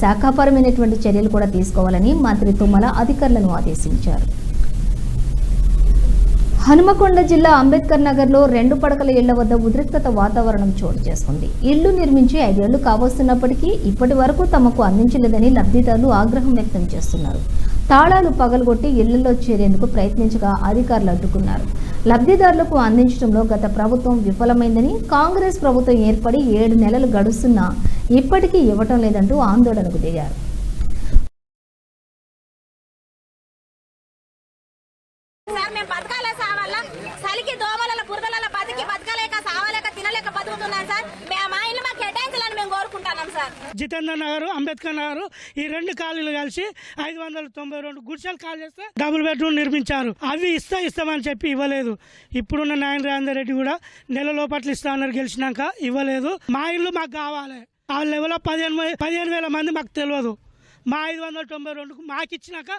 శాఖాపరమైనటువంటి చర్యలు కూడా తీసుకోవాలని మంత్రి తుమ్మల అధికారులను ఆదేశించారు. హనుమకొండ జిల్లా అంబేద్కర్ నగర్లో రెండు పడకల ఇళ్ళ వద్ద ఉద్రిక్తత వాతావరణం చోటు చేసుకుంది. ఇళ్ళు నిర్మించి ఐదేళ్ళు కావస్తున్నప్పటికీ ఇప్పటి వరకు తమకు అందించలేదని లబ్ధిదారులు ఆగ్రహం వ్యక్తం చేస్తున్నారు. తాళాలు పగలగొట్టి ఇళ్ళలో చేరేందుకు ప్రయత్నించగా అధికారులు అడ్డుకున్నారు. లబ్ధిదారులకు అందించడంలో గత ప్రభుత్వం విఫలమైందని కాంగ్రెస్ ప్రభుత్వం ఏర్పడి ఏడు నెలలు గడుస్తున్నా ఇప్పటికీ ఇవ్వటం లేదంటూ ఆందోళనకు దిగారు. సార్ మేము బతకాలే సావాలా? చలికి దోమల బురదల బతికి బతకలేక సావలేక తినలేక బతుకుతున్నాం సార్. మే- మా ఇల్లు మాకు కేటాయించాలని మేము కోరుకుంటున్నాం సార్. జితేందర్ నగర్ అంబేద్కర్ నగర్ ఈ రెండు కాలనీలు కలిసి ఐదు వందల తొంభై రెండు గుడిసెలు కాల్ చేస్తే డబుల్ బెడ్రూమ్ నిర్మించారు. అవి ఇస్తా ఇస్తామని చెప్పి ఇవ్వలేదు. ఇప్పుడున్న నాయన రేవందర్ రెడ్డి కూడా నెల లోపట్ల ఇస్తా అన్నారు గెలిచినాక ఇవ్వలేదు. మా ఇల్లు మాకు కావాలి. ఆ లెవెల్లో పదిహేను పదిహేను వేల మంది మాకు తెలియదు మా ఐదు వందల తొంభై రెండుకు మాకు ఇచ్చినాక